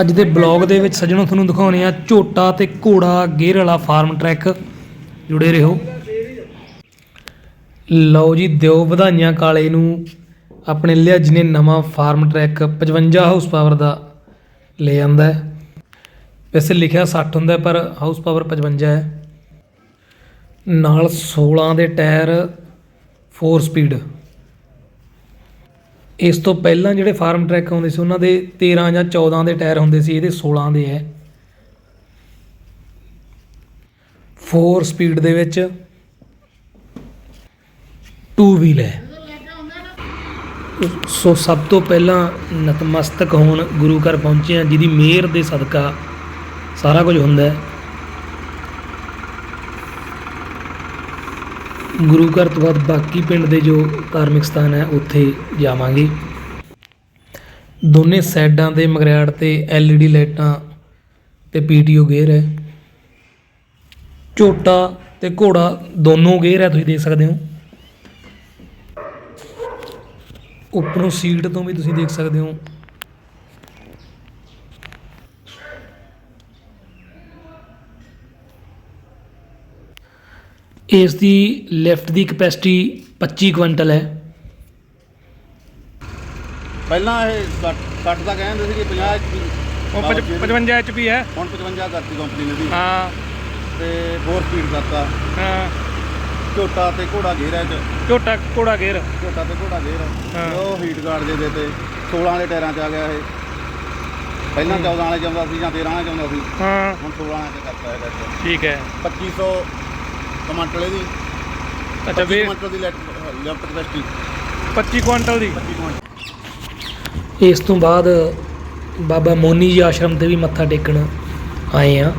ਅੱਜ ਦੇ ਬਲੌਗ ਦੇ ਵਿੱਚ ਸੱਜਣੋ ਤੁਹਾਨੂੰ ਦਿਖਾਉਣੇ ਆ ਝੋਟਾ ਤੇ ਘੋੜਾ ਗੇਅਰ ਵਾਲਾ ਫਾਰਮ ਟਰੈਕ। ਜੁੜੇ ਰਹੋ। ਲਓ ਜੀ, ਦਿਓ ਵਧਾਈਆਂ ਕਾਲੇ ਨੂੰ। ਆਪਣੇ ਲਿਆਜ ਨੇ ਨਵਾਂ ਫਾਰਮ ਟਰੈਕ 55 ਹਾਊਸ ਪਾਵਰ ਦਾ ਲੈ ਆਂਦਾ ਹੈ। ਵੈਸੇ ਲਿਖਿਆ 60 ਹੁੰਦਾ ਪਰ ਹਾਊਸ ਪਾਵਰ 55 ਹੈ। ਨਾਲ 16 ਦੇ ਟਾਇਰ 4 ਸਪੀਡ ਇਸ ਤੋਂ ਪਹਿਲਾਂ ਜਿਹੜੇ ਫਾਰਮ ਟਰੈਕ ਆਉਂਦੇ ਸੀ, ਉਹਨਾਂ ਦੇ 13 ਜਾਂ 14 ਦੇ ਟਾਇਰ ਹੁੰਦੇ ਸੀ, ਇਹਦੇ 16 ਦੇ ਹੈ। 4 ਸਪੀਡ ਦੇ ਵਿੱਚ 2 ਵੀਲ ਹੈ। ਸੋ ਸਭ ਤੋਂ ਪਹਿਲਾਂ ਨਤਮਸਤਕ ਹੋਣ ਗੁਰੂ ਘਰ ਪਹੁੰਚੇ ਹਾਂ, ਜਿਹਦੀ ਮਿਹਰ ਦੇ ਸਦਕਾ ਸਾਰਾ ਕੁਝ ਹੁੰਦਾ ਹੈ। ਗੁਰੂ ਘਰ ਤੋਂ ਬਾਅਦ ਬਾਕੀ ਪਿੰਡ ਦੇ ਜੋ ਧਾਰਮਿਕ ਸਥਾਨ ਹੈ, ਉੱਥੇ ਜਾਵਾਂਗੇ। ਦੋਨੇ ਸਾਈਡਾਂ ਦੇ ਮਗਰਿਆੜ ਤੇ LED ਲਾਈਟਾਂ ਤੇ PTO ਗੇਅਰ ਹੈ। ਝੋਟਾ ਤੇ ਘੋੜਾ ਦੋਨੋਂ ਗੇਅਰ ਹੈ, ਤੁਸੀਂ ਦੇਖ ਸਕਦੇ ਹੋ। ਉੱਪਰੋਂ ਸੀਟ ਤੋਂ ਵੀ ਤੁਸੀਂ ਦੇਖ ਸਕਦੇ ਹੋ। ਇਸ ਦੀ ਲਿਫਟ ਦੀ ਕਪੈਸਿਟੀ 25 ਕੁਇੰਟਲ ਹੈ। ਪਹਿਲਾਂ ਇਹ ਕੱਟ ਕੱਟ ਤਾਂ ਕਹਿੰਦੇ ਸੀ ਕਿ 50 HP ਉਹ ਪਚ- 55 ਐਚਪੀ ਹੈ। ਹੁਣ 55 ਕਰਤੀ ਕੰਪਨੀ ਨੇ ਵੀ ਹਾਂ। ਤੇ 4 ਸਪੀਡ ਕਰਤਾ। ਹਾਂ। ਝੋਟਾ ਤੇ ਘੋੜਾ ਗੇਰ ਹੈ ਚ। ਝੋਟਾ ਘੋੜਾ ਗੇਰ ਝੋਟਾ ਤੇ ਘੋੜਾ ਗੇਰ ਹਾਂ। ਤੇ ਉਹ ਹੀਟ ਗਾਰਡ ਦੇ ਦੇ ਤੇ 16 ਦੇ ਟਾਇਰਾਂ 'ਚ ਆ ਗਿਆ ਇਹ। ਪਹਿਲਾਂ 14 ਵਾਲੇ ਚਾਹੁੰਦਾ ਸੀ ਜਾਂ 13 ਵਾਲੇ ਚਾਹੁੰਦਾ ਸੀ। ਹਾਂ। ਹੁਣ 16 ਵਾਲੇ ਤੇ ਕਰਤਾ ਹੈ ਠੀਕ ਹੈ। 2500 ਕਮਾਂਟਲੇ ਦੀ ਅੱਛਾ 25 ਵੇ ਕਮਾਂਟਲ ਦੀ ਲੈਫਟ ਕਪੈਸਿਟੀ 25 ਕੁਇੰਟਲ ਦੀ? 25 ਕੁਆਂਟਲ ਇਸ ਤੋਂ ਬਾਅਦ ਬਾਬਾ ਮੋਨੀ ਜੀ ਆਸ਼ਰਮ ਤੇ ਵੀ ਮੱਥਾ ਟੇਕਣ ਆਏ ਆ।